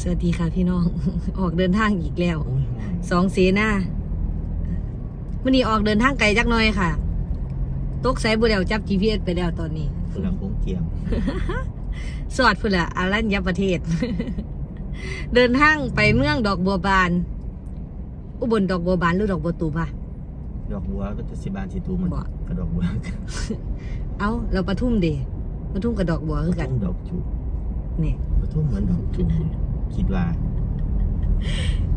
สวัสดีค่ะพี่น้อง ออกเดินทางอีกแล้วโอ้ยห่วงสองเสนามื่อนี้ออกเดินทางไกลจักหน่อยค่ะ ตกใส่บุเดียวจับ GPS ไปแล้วตอนนี้กำลังโค้งเกียงสวัสดีพุ่นละอารัญญประเทศ เดินทางไปเมืองดอกบัวบาน อุบลดอกบัวบานหรือดอกบัวตูมอะดอกบัวก็จะสิบานสิตูมันบ่กระดอกบัว เอ้าเราปทุมเดปทุมกับดอกบัวคือกันทุ่งดอกจุ นี่กระทุ่มเหมือนดอกจุคิดว่า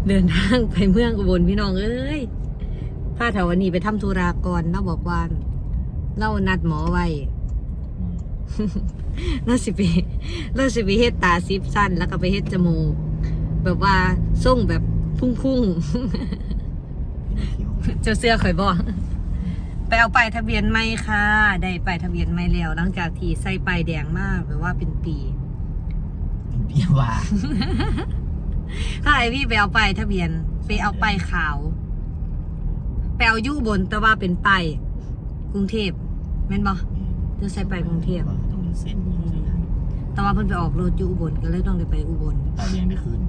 เดินทางไปเมืองอุบลพี่น้องเอ้ยพาแถววันนี้ไปทำธุระก่อนเราบอกว่าเรานัดหมอไว้อืมเราสิไปเราสิไปเฮ็ดตาซิปสั้น แล้วก็ไปเฮ็ดจมูกแบบว่าส่งแบบพุ่งเป็นคิ้วๆเจ้าเสื้อข่อยบอกไปเอาป้ายทะเบียนไม่ค่ะ ได้ป้ายทะเบียนไม่แล้วหลังจากที่ใส่ป้ายแดงมากแบบว่าเป็นปี เป็นเปียว่าถ้าไอวี่ไปเอาป้ายทะเบียน ไปเอาป้ายขาวไปเอาอยู่บนแต่ว่าเป็นป้ายกรุงเทพแม่นบ่เดี๋ยวใส่ไปกรุงเทพต้องมีเส้นมีสัญญาณแต่ว่าเพิ่นไปออกรถอยู่อุบลก็เลยต้องได้ไปอุบลตาแดงได้ขึ้น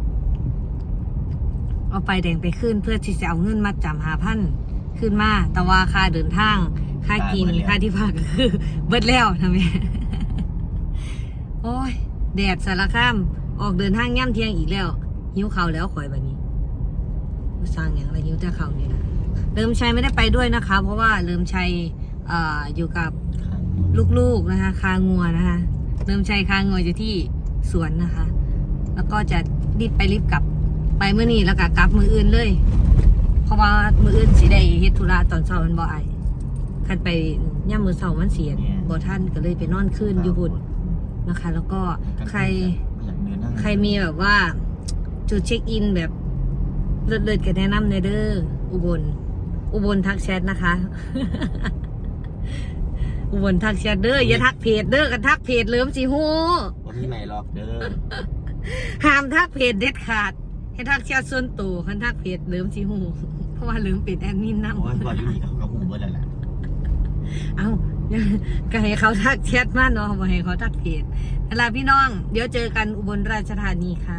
เอาไปายแดงไปขึ้นเพื่อที่จะเอาเงินมาจำหาพันขึ้นมา แต่ว่าค่าเดินทาง ค่ากิน ค่าที่พักก็คือ เบิดแล้วนะแม่โอ้ย แดดสารคาม ออกเดินทางย่ำเที่ยงอีกแล้ว หิวข้าวแล้วข่อยบันนี้บ่สร้างอย่างไรหิวแต่ข้าวนี่นะเลิมชัยไม่ได้ไปด้วยนะคะ เพราะว่าเลิมชัยเอ่ออยู่กับข้างลูกๆนะคะ คางัวนะคะเริ่มใช้คางัวอยู่ที่สวนนะคะ แล้วก็จะรีบไปรีบกลับไปเมื่อนี้แล้วก็กลับมืออื่นเลย เพราะว่ามืออื่นสิได้เฮ็ดธุระตอนเช้ามันบ่ไอายคันไปย่ามมือเช้ามันเสียบ่ท่านก็เลยไปนอนคืนอยู่บุญ นะคะ แล้วก็ใครไม่อยากเดินนั่งใครมีแบบว่า จุดเช็คอินแบบเลิศๆกันแนะนำในอยเด้ออุบล อุบลทักแชทนะคะ อุบลทักแชทเด้ออย่าทักเพจเด้อกันทักเพจเลิมสิฮู้ว่ามีไม่หรอกเด้อห้ามทักเพจเด็ดขาดให้ทักแชทส่วนตัวคันทักเพจเลิมสิฮู้เพราะว่าเลิมเป็นแอดมินนำโอ้ยบอกอยู่นี่เขาก็หูเบิดแล้วแหละเอ้า ก็ให้เขาทักแชทมาเนาะบ่ให้เขาทักเพจนั่นล่ะพี่น้อง เดี๋ยวเจอกันอุบลราชธานีค่ะ